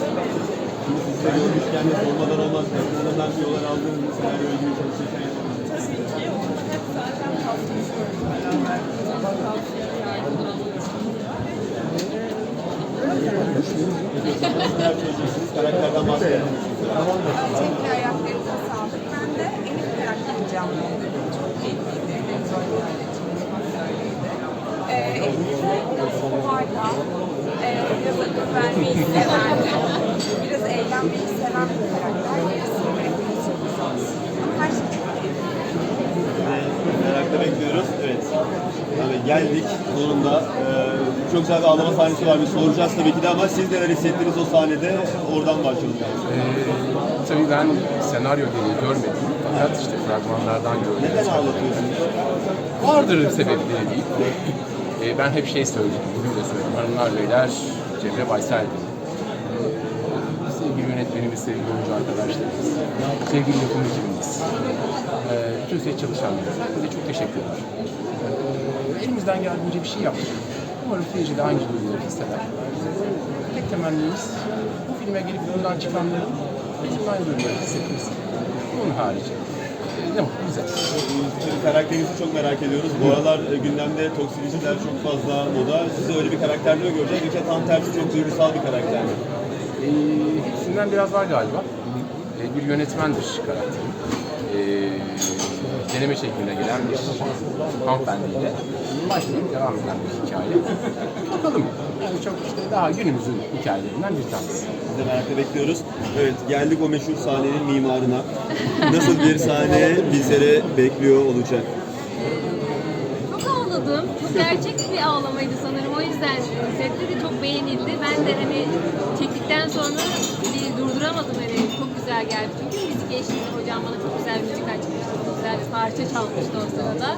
Sizde gördük yani olmadan olmaz. Oradan bir yollar aldığınız mesela yolculuğu çalışırken yapamaz. Tabii ki. Onun hep zaten kalktığımız beraber. Tavsiye yardımlar alıyoruz. Karakterden bahsedelim. Tekrar ayaklarınıza sağlık. Ben de Elif karakterini canlandırıyorum. Biraz e, akıl vermeyi seven, biraz eğlenmeyi seven bir karakter. Her şey çok. Merakla bekliyoruz. Evet. Yani geldik sonunda. Ee, çok güzel bir ağlama sahnesi var. Bir soracağız tabii ki de ama siz neler hissettiniz o sahnede? Oradan başlayalım. Ee, tabii ben senaryo gereği görmedim. Fakat işte fragmanlardan gördüm. Neden ağlatıyorsunuz? Vardır sebepleri değil. Ee, ben hep şey söyledim, bugün de söyledim. Hanımlar beyler, Cemre Baysel. Ee, sevgili yönetmenimiz, sevgili oyuncu arkadaşlarımız, sevgili yapım ekibimiz, ee, bütün set çalışanlarımız. Herkese çok teşekkürler. Ee, elimizden geldiğince bir şey yaptık. Umarım seyirci de aynı duyguları hisseder. Tek temennimiz bu filme gelip bundan çıkanların bizim aynı duyguları hissetmesi. Bunun harici. Ne mutlu bize. Şimdi karakterinizi çok merak ediyoruz. Bu aralar e, gündemde toksiliciler çok fazla moda. Sizi öyle bir karakterde mi göreceğiz? Yoksa tam tersi çok duygusal bir karakter mi? Ee, hepsinden biraz var galiba. Ee, bir yönetmendir karakterim. Ee, deneme şeklinde gelen bir hanımefendiyle başlayıp devam eden bir hikaye. Bakalım. Yani çok işte daha günümüzün hikayelerinden bir tanesi. Biz de merakla bekliyoruz. Evet geldik o meşhur sahnenin mimarına. Nasıl bir sahne bizlere bekliyor olacak? Çok ağladım. Çok gerçek bir ağlamaydı sanırım. O yüzden sette de çok beğenildi. Ben de hani çektikten sonra bir durduramadım hani. Çok güzel geldi. Çünkü müzik eşliğinde hocam bana çok güzel müzik açmıştı. Çok güzel bir parça çalmıştı o sırada.